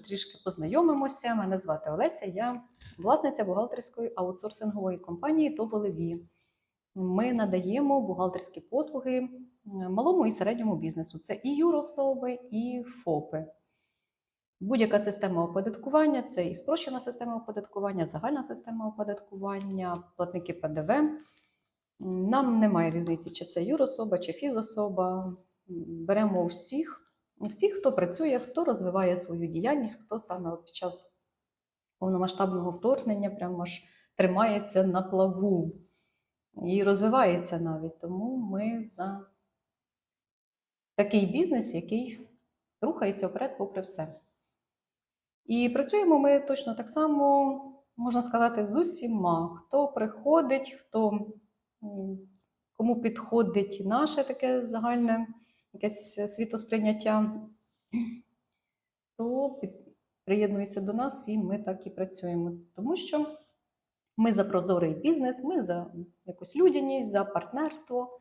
трішки познайомимося. Мене звати Олеся, я власниця бухгалтерської аутсорсингової компанії Тоболеві. Ми надаємо бухгалтерські послуги малому і середньому бізнесу. Це і юрособи, і ФОПи. Будь-яка система оподаткування це і спрощена система оподаткування, загальна система оподаткування, платники ПДВ. Нам немає різниці, чи це юрособа, чи фізособа. Беремо всіх, всіх, хто працює, хто розвиває свою діяльність, хто саме під час повномасштабного вторгнення прямо ж тримається на плаву і розвивається навіть. Тому ми за такий бізнес, який рухається вперед попри все. І працюємо ми точно так само, можна сказати, з усіма, хто приходить, хто кому підходить наше таке загальне якесь світосприйняття, то приєднується до нас і ми так і працюємо. Тому що ми за прозорий бізнес, ми за якусь людяність, за партнерство,